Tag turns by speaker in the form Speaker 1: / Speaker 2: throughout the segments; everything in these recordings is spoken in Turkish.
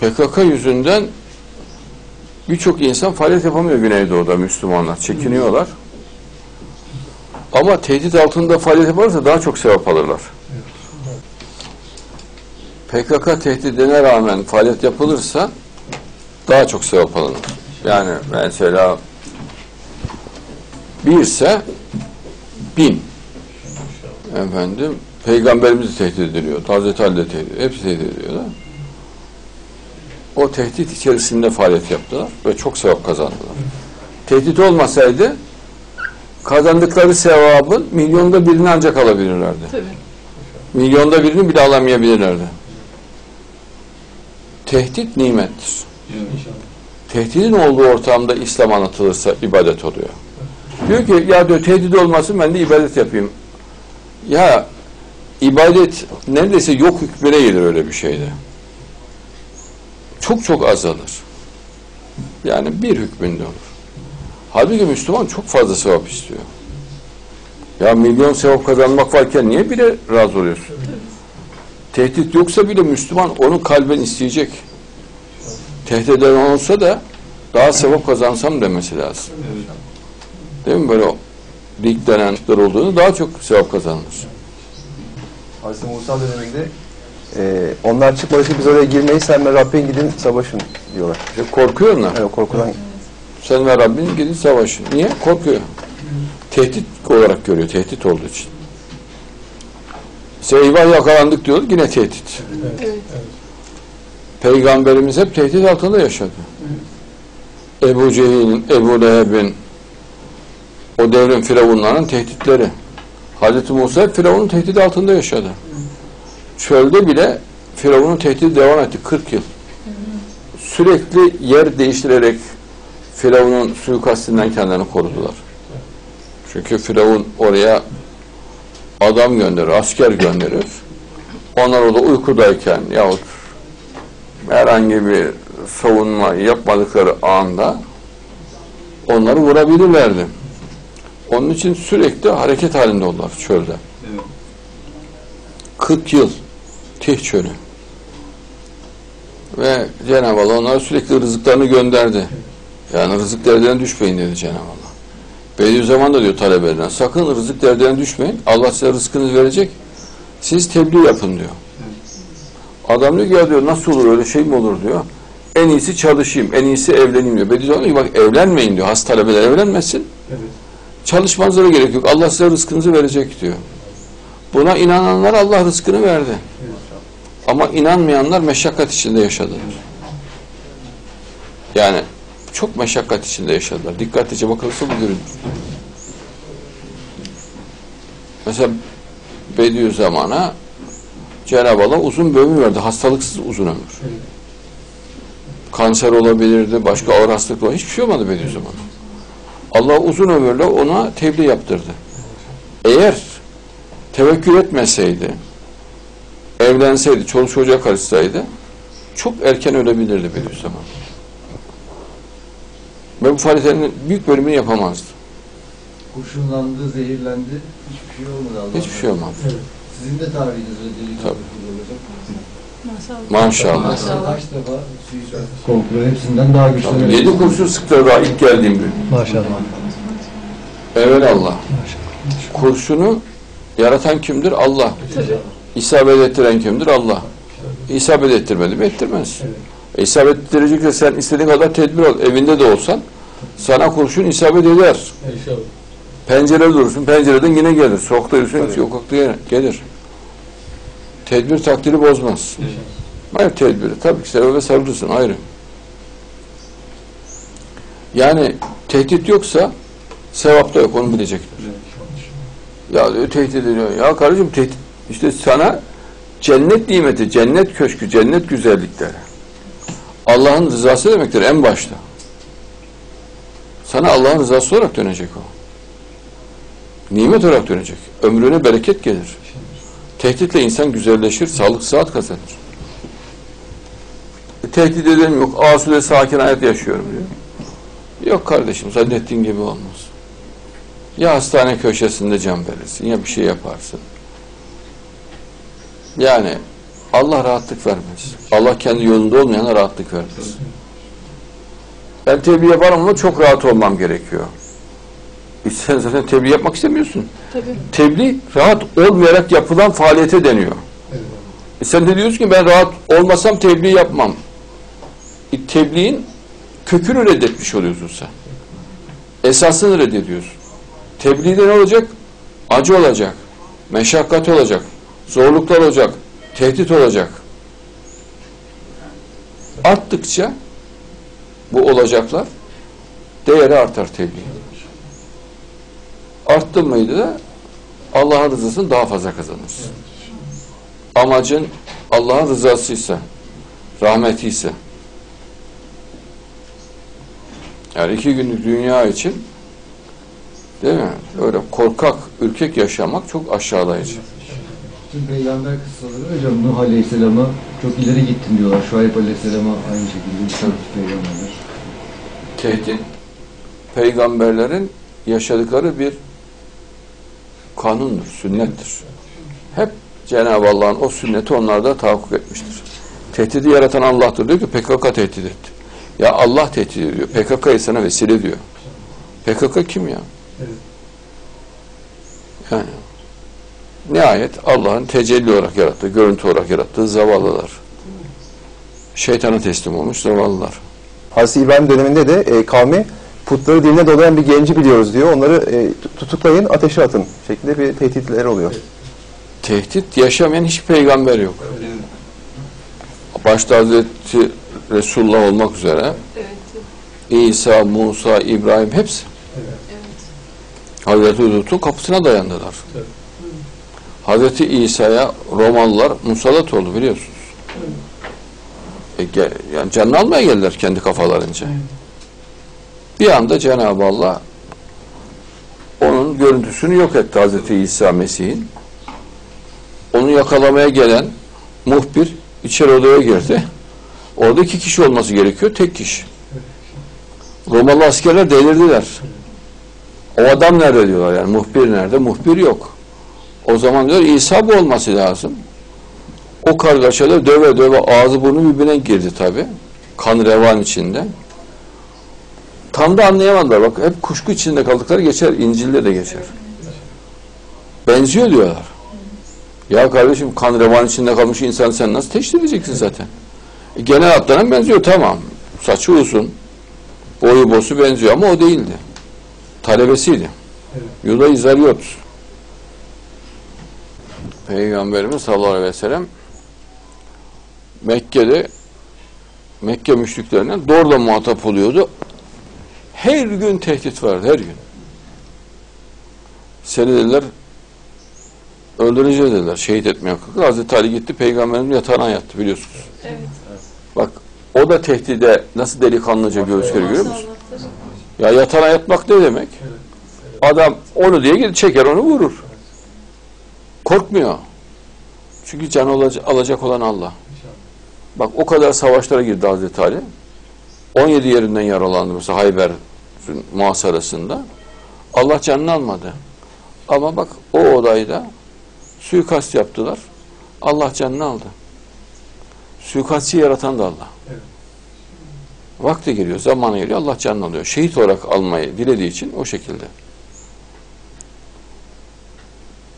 Speaker 1: PKK yüzünden birçok insan faaliyet yapamıyor Güneydoğu'da Müslümanlar. Çekiniyorlar. Ama tehdit altında faaliyet yaparsa daha çok sevap alırlar. PKK tehdidine rağmen faaliyet yapılırsa daha çok sevap alınır. Yani mesela birse bin efendim peygamberimiz tehdit ediliyor. Hazreti Ali de tehdit Hepsi tehdit ediliyorlar. O tehdit içerisinde faaliyet yaptılar ve çok sevap kazandılar. Tehdit olmasaydı kazandıkları sevabın milyonda birini ancak alabilirlerdi.
Speaker 2: Tabii.
Speaker 1: Milyonda birini bile alamayabilirlerdi. Tehdit nimettir. Tehdidin olduğu ortamda İslam anlatılırsa ibadet oluyor. Diyor ki ya diyor tehdit olmasın ben de ibadet yapayım. Ya ibadet neredeyse yok hükmüne gelir öyle bir şeyde. Çok çok azalır. Yani bir hükmünde olur. Halbuki Müslüman çok fazla sevap istiyor. Ya milyon sevap kazanmak varken niye bile razı oluyorsun? Tehdit yoksa bile Müslüman onu kalben isteyecek. Tehdit eden olsa da daha sevap kazansam demesi lazım. Değil mi böyle dik denenler olduğunu daha çok sevap kazanır.
Speaker 3: Hazreti Musa döneminde e, onlar çıkmadıkça biz oraya girmeyiz sen ve Rabbin gidin savaşın diyorlar.
Speaker 1: İşte korkuyor onlar.
Speaker 3: Yani o korkudan
Speaker 1: Sen ve Rabbin gidin savaşın. Niye? Korkuyor. Tehdit olarak görüyor. Tehdit olduğu için. İşte eyvah yakalandık diyor. Yine tehdit.
Speaker 2: Evet.
Speaker 1: Peygamberimiz hep tehdit altında yaşadı. Ebu Cehil'in, Ebu Leheb'in, o devrin firavunlarının tehditleri. Hazreti Musa hep firavunun tehdidi altında yaşadı. Çölde bile firavunun tehdidi devam etti 40 yıl. Sürekli yer değiştirerek firavunun suikastinden kendilerini korudular. Çünkü firavun oraya adam gönderir, asker gönderir. Onlar orada uykudayken yahut herhangi bir savunma yapmadıkları anda onları vurabilirlerdi. Onun için sürekli hareket halinde oldular çölde. 40 yıl Tih çölü. Ve Cenab-ı Allah onlara sürekli rızıklarını gönderdi. Yani rızık derdine düşmeyin dedi Cenab-ı Allah. Bediüzzaman da diyor talebelerine sakın rızık derdine düşmeyin. Allah size rızkınızı verecek. Siz tebliğ yapın diyor. Adam diyor ki ya diyor nasıl olur öyle şey mi olur diyor. En iyisi çalışayım, en iyisi evleneyim diyor. Bediüzzaman diyor ki bak evlenmeyin diyor. Has talebeler evlenmesin. Çalışmanıza da gerek yok. Allah size rızkınızı verecek diyor. Buna inananlar Allah rızkını verdi. Ama inanmayanlar meşakkat içinde yaşadılar. Yani çok meşakkat içinde yaşadılar. Dikkatlice bakılırsa bu görülür. Mesela Bediüzzaman'a Cenab-ı Allah uzun bir ömür verdi. Hastalıksız uzun ömür. Kanser olabilirdi, başka ağır hastalık olabilirdi. Hiçbir şey olmadı Bediüzzaman'a. Allah uzun ömürle ona tebliğ yaptırdı. Eğer tevekkül etmeseydi, evlenseydi, çoluk çocuğa karışsaydı çok erken ölebilirdi Bediüzzaman. Ve bu faaliyetlerin büyük bölümünü yapamazdı.
Speaker 4: Kurşunlandı, zehirlendi. Hiçbir şey olmadı Allah'tan.
Speaker 1: Hiçbir şey olmaz.
Speaker 4: Sizin de tarihiniz öyle değil.
Speaker 1: Tabii.
Speaker 2: Maşallah.
Speaker 1: Maşallah.
Speaker 2: Maşallah.
Speaker 4: Kaç defa suikast komplo hepsinden daha güçlü.
Speaker 1: Yedi kurşun sıktı daha ilk geldiğim gün.
Speaker 5: Maşallah.
Speaker 1: Evet Allah. Kurşunu yaratan kimdir? Allah.
Speaker 2: Tabii.
Speaker 1: İsabet ettiren kimdir? Allah. İsabet ettirmedi mi? Ettirmez. E, isabet ettirecekse sen istediğin kadar tedbir ol. Evinde de olsan sana kurşun isabet eder. Pencerede durursun, pencereden yine gelir. Sokakta yürürsün, sokakta yine gelir. Tedbir takdiri bozmaz. Hayır tedbiri. Tabii ki sebebe sarılırsın ayrı. Yani tehdit yoksa sevap da yok onu bilecekler. Ya diyor tehdit ediyor. Ya kardeşim tehdit işte sana cennet nimeti, cennet köşkü, cennet güzellikleri. Allah'ın rızası demektir en başta. Sana Allah'ın rızası olarak dönecek o. Nimet olarak dönecek. Ömrüne bereket gelir. Tehditle insan güzelleşir, sağlık sıhhat kazanır. E, tehdit eden yok. Asude sakin hayat yaşıyorum diyor. Yok kardeşim zannettiğin gibi olmaz. Ya hastane köşesinde can verirsin ya bir şey yaparsın. Yani Allah rahatlık vermez. Allah kendi yolunda olmayana rahatlık vermez. Ben tebliğ yaparım ama çok rahat olmam gerekiyor. E sen zaten tebliğ yapmak istemiyorsun.
Speaker 2: Tabii.
Speaker 1: Tebliğ rahat olmayarak yapılan faaliyete deniyor. E sen de diyorsun ki ben rahat olmasam tebliğ yapmam. E tebliğin kökünü reddetmiş oluyorsun sen. Esasını reddediyorsun. Tebliğde ne olacak? Acı olacak. Meşakkat olacak. Zorluklar olacak. Tehdit olacak. Arttıkça bu olacaklar değeri artar tebliğ. Arttı mıydı da Allah'ın rızasını daha fazla kazanırsın. Amacın Allah'ın rızasıysa, rahmetiyse, yani iki günlük dünya için değil mi? Öyle korkak, ürkek yaşamak çok aşağılayıcı.
Speaker 4: Tüm peygamber kıssaları hocam Nuh Aleyhisselam'a çok ileri gittin diyorlar. Şuayb Aleyhisselam'a aynı şekilde birçok peygamberler.
Speaker 1: Tehdit, peygamberlerin yaşadıkları bir kanundur, sünnettir. Hep Cenab-ı Allah'ın o sünneti onlarda tahakkuk etmiştir. Tehdidi yaratan Allah'tır diyor ki PKK tehdit etti. Ya Allah tehdit ediyor. PKK'yı sana vesile diyor. PKK kim ya? Yani nihayet Allah'ın tecelli olarak yarattığı, görüntü olarak yarattığı zavallılar. Şeytana teslim olmuş zavallılar.
Speaker 3: Hazreti İbrahim döneminde de e, kavmi putları diline dolayan bir genci biliyoruz diyor. Onları e, tutuklayın, ateşe atın şeklinde bir tehditleri oluyor.
Speaker 1: Tehdit yaşamayan hiç peygamber yok. Başta Hazreti Resulullah olmak üzere
Speaker 2: Evet.
Speaker 1: İsa, Musa, İbrahim hepsi
Speaker 2: Evet.
Speaker 1: Hazreti Hudut'un kapısına dayandılar. Hazreti İsa'ya Romalılar musallat oldu biliyorsunuz. E, ge- yani canını almaya geldiler kendi kafalarınca. Bir anda Cenab-ı Allah onun görüntüsünü yok etti Hazreti İsa Mesih'in. Onu yakalamaya gelen muhbir içeri odaya girdi. Orada iki kişi olması gerekiyor, tek kişi. Romalı askerler delirdiler. O adam nerede diyorlar yani muhbir nerede? Muhbir yok. O zaman diyor İsa bu olması lazım. O kargaşada döve döve ağzı burnu birbirine girdi tabi. Kan revan içinde. Tam da anlayamadılar. Bak hep kuşku içinde kaldıkları geçer. İncil'de de geçer. Benziyor diyorlar. Ya kardeşim kan revan içinde kalmış insan sen nasıl teşhis edeceksin zaten? E, genel hatlarına benziyor tamam. Saçı uzun. Boyu bosu benziyor ama o değildi. Talebesiydi. Yuda İzaryot. Peygamberimiz sallallahu aleyhi ve sellem Mekke'de Mekke müşriklerine doğrudan muhatap oluyordu. Her gün tehdit vardı, her gün. Seni dediler öldüreceğiz dediler, şehit etmeye kalktı. Hazreti Ali gitti, peygamberin yatağına yattı biliyorsunuz.
Speaker 2: Evet.
Speaker 1: Bak o da tehdide nasıl delikanlıca göğüsleri görüyor musun? Ya yatağına yatmak ne demek? Adam onu diye gidip çeker onu vurur. Korkmuyor. Çünkü can alacak olan Allah. Bak o kadar savaşlara girdi Hazreti Ali. 17 yerinden yaralandı mesela Hayber muhasarasında. Allah canını almadı. Ama bak o olayda suikast yaptılar. Allah canını aldı. Suikastçı yaratan da Allah. Vakti geliyor, zamanı geliyor, Allah canını alıyor. Şehit olarak almayı dilediği için o şekilde.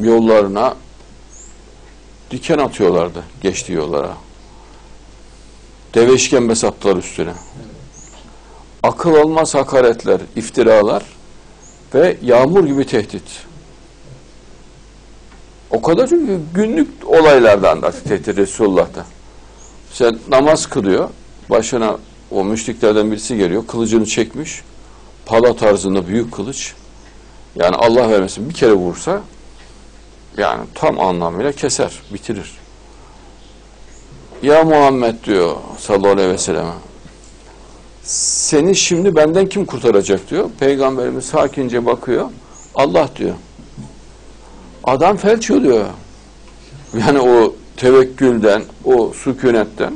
Speaker 1: Yollarına diken atıyorlardı geçtiği yollara. Deve işkembesi attılar üstüne. Akıl olmaz hakaretler, iftiralar ve yağmur gibi tehdit. O kadar çünkü günlük olaylardan da tehdit Resulullah'ta. Sen namaz kılıyor, başına o müşriklerden birisi geliyor, kılıcını çekmiş, pala tarzında büyük kılıç. Yani Allah vermesin bir kere vursa, yani tam anlamıyla keser, bitirir. Ya Muhammed diyor sallallahu aleyhi ve sellem. Seni şimdi benden kim kurtaracak diyor. Peygamberimiz sakince bakıyor. Allah diyor. Adam felç oluyor. Yani o tevekkülden, o sükunetten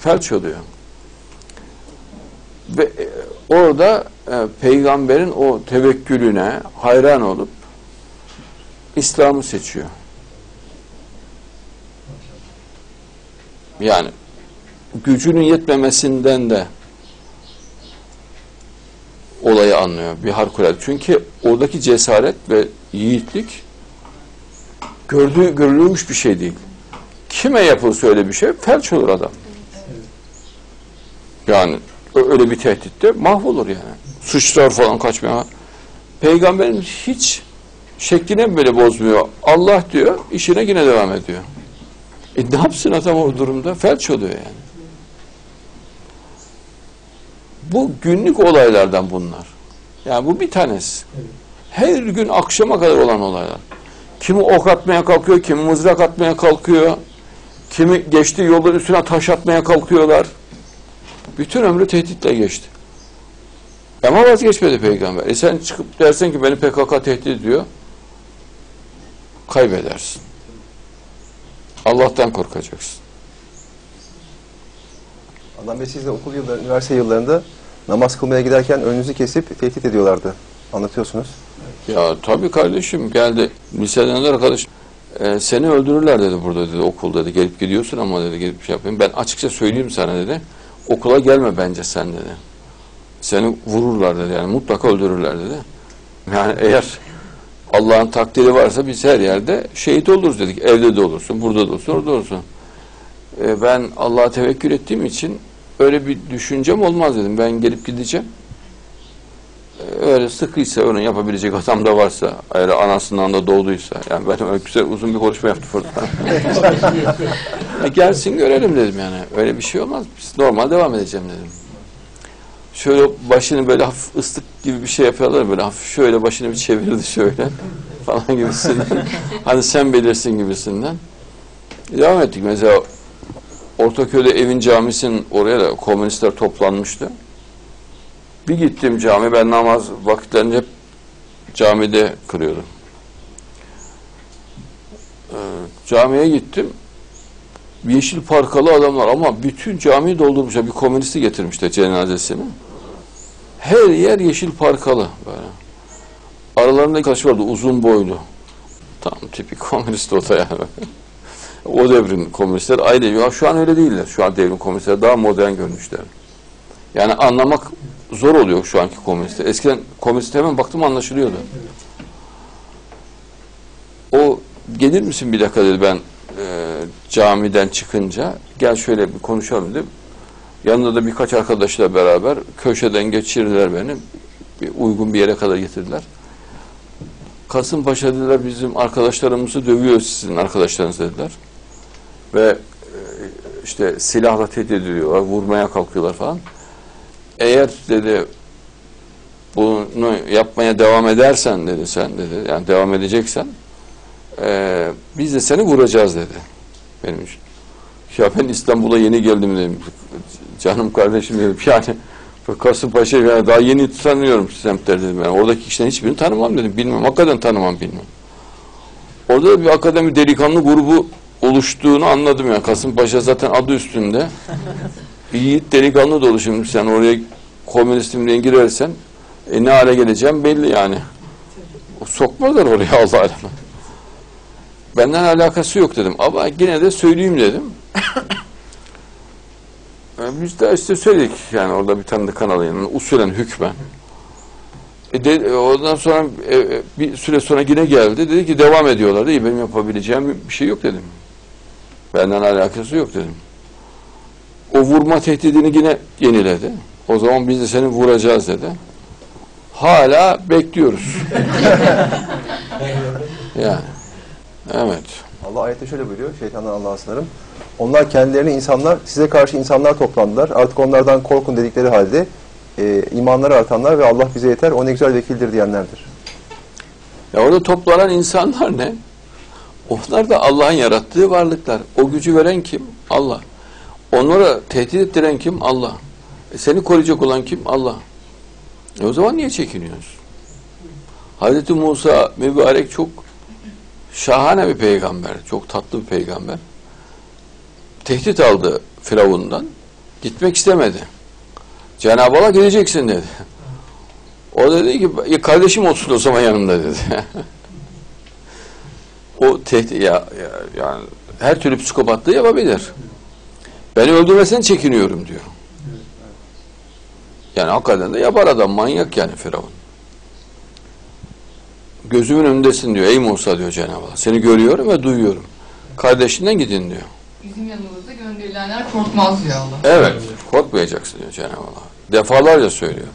Speaker 1: felç oluyor. Ve e, orada e, peygamberin o tevekkülüne hayran olup İslam'ı seçiyor. Yani gücünün yetmemesinden de olayı anlıyor bir harikulade. Çünkü oradaki cesaret ve yiğitlik gördüğü, görülmüş bir şey değil. Kime yapılsa öyle bir şey felç olur adam. Yani öyle bir tehditte mahvolur yani. Suçlar falan kaçmaya. Peygamberimiz hiç şekline böyle bozmuyor. Allah diyor, işine yine devam ediyor. E ne yapsın adam o durumda? Felç oluyor yani. Bu günlük olaylardan bunlar. Yani bu bir tanesi. Her gün akşama kadar olan olaylar. Kimi ok atmaya kalkıyor, kimi mızrak atmaya kalkıyor. Kimi geçtiği yolun üstüne taş atmaya kalkıyorlar. Bütün ömrü tehditle geçti. Ama vazgeçmedi peygamber. E sen çıkıp dersen ki beni PKK tehdit ediyor. Kaybedersin. Allah'tan korkacaksın.
Speaker 3: Adnan Bey siz de okul yılları, üniversite yıllarında namaz kılmaya giderken önünüzü kesip tehdit ediyorlardı. Anlatıyorsunuz.
Speaker 1: Ya tabii kardeşim geldi. Liseden de arkadaş e, seni öldürürler dedi burada dedi okul dedi. Gelip gidiyorsun ama dedi gelip şey yapayım. Ben açıkça söyleyeyim sana dedi. Okula gelme bence sen dedi. Seni vururlar dedi yani mutlaka öldürürler dedi. Yani eğer Allah'ın takdiri varsa biz her yerde şehit oluruz dedik. Evde de olursun, burada da olursun, orada olursun. E, ben Allah'a tevekkül ettiğim için öyle bir düşüncem olmaz dedim. Ben gelip gideceğim. E, öyle sıkıysa onu yapabilecek adam da varsa eğer anasından da doğduysa yani ben öyle güzel uzun bir konuşma yaptım burada. E, gelsin görelim dedim yani. Öyle bir şey olmaz. Biz normal devam edeceğim dedim. Şöyle başını böyle hafif ıslık gibi bir şey yapıyorlar böyle hafif şöyle başını bir çevirdi şöyle falan gibisinden. hani sen bilirsin gibisinden. Devam ettik mesela Ortaköy'de evin camisinin oraya da komünistler toplanmıştı. Bir gittim cami, ben namaz vakitlerini hep camide kılıyordum. Ee, camiye gittim. Yeşil parkalı adamlar ama bütün camiyi doldurmuşlar. Bir komünisti getirmişler cenazesini. Her yer yeşil parkalı böyle. Aralarında kaç vardı? Uzun boylu. Tam tipik komünist o da yani. o devrin komünistler ayrı. Ya şu an öyle değiller. Şu an devrin komünistler daha modern görmüşler. Yani anlamak zor oluyor şu anki komünistler. Eskiden komünist hemen baktım anlaşılıyordu. O gelir misin bir dakika dedi ben camiden çıkınca gel şöyle bir konuşalım dedim. Yanında da birkaç arkadaşla beraber köşeden geçirdiler beni. Bir uygun bir yere kadar getirdiler. Kasımpaşa dediler bizim arkadaşlarımızı dövüyor sizin arkadaşlarınız dediler. Ve e, işte silahla tehdit ediliyorlar, vurmaya kalkıyorlar falan. Eğer dedi bunu yapmaya devam edersen dedi sen dedi yani devam edeceksen e, biz de seni vuracağız dedi benim için. Ya ben İstanbul'a yeni geldim dedim. Canım kardeşim dedim. Yani Kasımpaşa yani daha yeni tanıyorum semtler dedim. Yani oradaki kişilerin hiçbirini tanımam dedim. Bilmem. Hakikaten tanımam bilmem. Orada da bir akademi delikanlı grubu oluştuğunu anladım yani. Kasımpaşa zaten adı üstünde. Yiğit delikanlı dolu şimdi sen oraya komünistim diye girersen e, ne hale geleceğim belli yani. Sokmazlar oraya Allah alem. Benden alakası yok dedim ama yine de söyleyeyim dedim. E, Biz de işte söyledik yani orada bir tanıdık kanalı yanında usulen hükmen. E de, e, ondan sonra e, e, bir süre sonra yine geldi. Dedi ki devam ediyorlar. İyi benim yapabileceğim bir şey yok dedim. Benden alakası yok dedim. O vurma tehdidini yine yeniledi. O zaman biz de seni vuracağız dedi. Hala bekliyoruz. yani. Evet.
Speaker 3: Allah ayette şöyle buyuruyor, şeytandan Allah'a sınırım. Onlar kendilerini insanlar, size karşı insanlar toplandılar. Artık onlardan korkun dedikleri halde e, imanları artanlar ve Allah bize yeter, o ne güzel vekildir diyenlerdir.
Speaker 1: Ya orada toplanan insanlar ne? Onlar da Allah'ın yarattığı varlıklar. O gücü veren kim? Allah. Onlara tehdit ettiren kim? Allah. E seni koruyacak olan kim? Allah. E o zaman niye çekiniyoruz? Hazreti Musa mübarek çok şahane bir peygamber. Çok tatlı bir peygamber. Tehdit aldı Firavun'dan. Gitmek istemedi. Cenab-ı Allah gideceksin dedi. O dedi ki "Ya kardeşim olsun o zaman yanımda dedi. o tehdit ya, ya yani her türlü psikopatlığı yapabilir. Beni öldürmesine çekiniyorum diyor. Yani hakikaten de yapar adam manyak yani Firavun. Gözümün önündesin diyor ey Musa diyor Cenab-ı Allah. Seni görüyorum ve duyuyorum. Kardeşinden gidin diyor.
Speaker 2: Bizim yanımızda gönderilenler korkmaz diyor Allah.
Speaker 1: Evet korkmayacaksın diyor Cenab-ı Allah. Defalarca söylüyor.